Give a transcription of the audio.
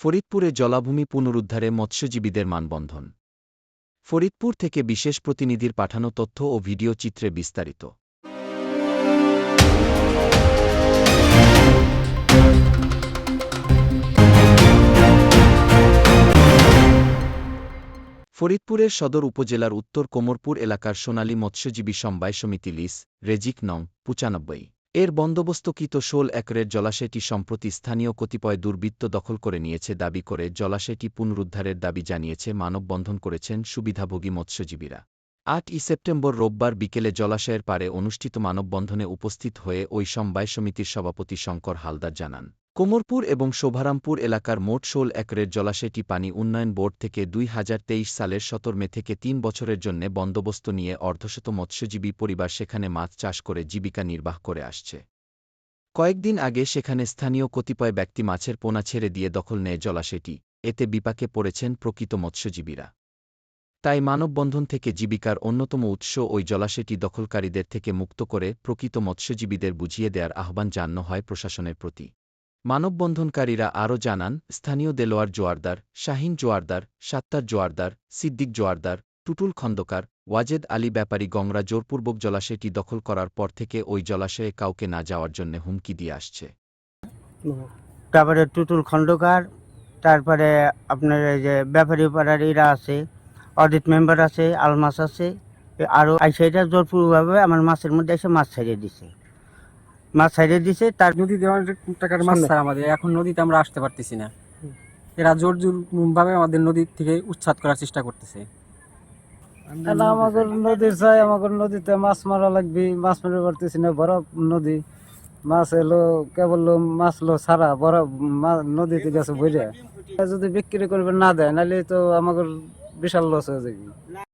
ফরিদপুরে জলাভূমি পুনরুদ্ধারে মৎস্যজীবীদের মানবন্ধন। ফরিদপুর থেকে বিশেষ প্রতিনিধির পাঠানো তথ্য ও ভিডিও চিত্রে বিস্তারিত। ফরিদপুরের সদর উপজেলার উত্তর কোমরপুর এলাকার সোনালী মৎস্যজীবী সমবায় সমিতি লিস, রেজিক নং, পঁচানব্বই। এর বন্দোবস্তকৃত শোল একরের জলাশয়টি সম্প্রতি স্থানীয় কতিপয় দুর্বৃত্ত দখল করে নিয়েছে দাবি করে জলাশয়টি পুনরুদ্ধারের দাবি জানিয়েছে মানববন্ধন করেছেন সুবিধাভোগী মৎস্যজীবীরা। আট ই সেপ্টেম্বর রোববার বিকেলে জলাশয়ের পারে অনুষ্ঠিত মানববন্ধনে উপস্থিত হয়ে ওই সমবায় সমিতির সভাপতি শঙ্কর হালদার জানান, কোমরপুর এবং শোভারামপুর এলাকার মোট ষোল একরের জলাশয়টি পানি উন্নয়ন বোর্ড থেকে দুই হাজার তেইশ সালের সতর মে থেকে তিন বছরের জন্য বন্দোবস্ত নিয়ে অর্ধশত মৎস্যজীবী পরিবার সেখানে মাছ চাষ করে জীবিকা নির্বাহ করে আসছে। কয়েকদিন আগে সেখানে স্থানীয় কতিপয় ব্যক্তি মাছের পোনা ছেড়ে দিয়ে দখল নেয় জলাশয়টি, এতে বিপাকে পড়েছেন প্রকৃত মৎস্যজীবীরা। তাই মানববন্ধন থেকে জীবিকার অন্যতম উৎস ওই জলাশয়টি দখলকারীদের থেকে মুক্ত করে প্রকৃত মৎস্যজীবীদের বুঝিয়ে দেওয়ার আহ্বান জানানো হয় প্রশাসনের প্রতি। মানববন্ধনকারীরা আরও জানান, স্থানীয় দেলোয়ার জোয়ারদার, শাহিন জোয়ারদার, সাত্তার জোয়ারদার, সিদ্দিক জোয়ারদার, টুটুল খন্দকার, ওয়াজেদ আলী ব্যাপারী গংরা জোরপূর্বক জলাশয়টি দখল করার পর থেকে ওই জলাশয়ে কাউকে না যাওয়ার জন্য হুমকি দিয়ে আসছে। তারপরে টুটুল খন্দকার, তারপরে আপনার যে ব্যাপারী পাড়ার এরা আছে অডিট মেম্বার আছে আলমাস আছে আরও আইসা এটা জোরপূর্বভাবে আমার মাছের মধ্যে এসে মাছ ছাড়িয়ে দিছে। মাছ ছাড়িয়ে দিছে তার অনেক টাকার মাছ। ছাড়া আমাদের এখন নদীতে আমরা আসতে পারতেছি না। এরা জোর জোর ভাবে আমাদের নদী থেকে উচ্ছেদ করার চেষ্টা করতেছে। আমাদের নদী চাই আমাদের নদীতে মাছ মারা লাগবে মাছ মারতে পারতেছি না বড় নদী। মাছ এলো কেবল মাছ লো সারা বড় মা- নদীতে গেছে বইরা। যদি বিক্রি করবে না দেয় নাহলে তো আমাদের বিশাল লস হয়ে যাবে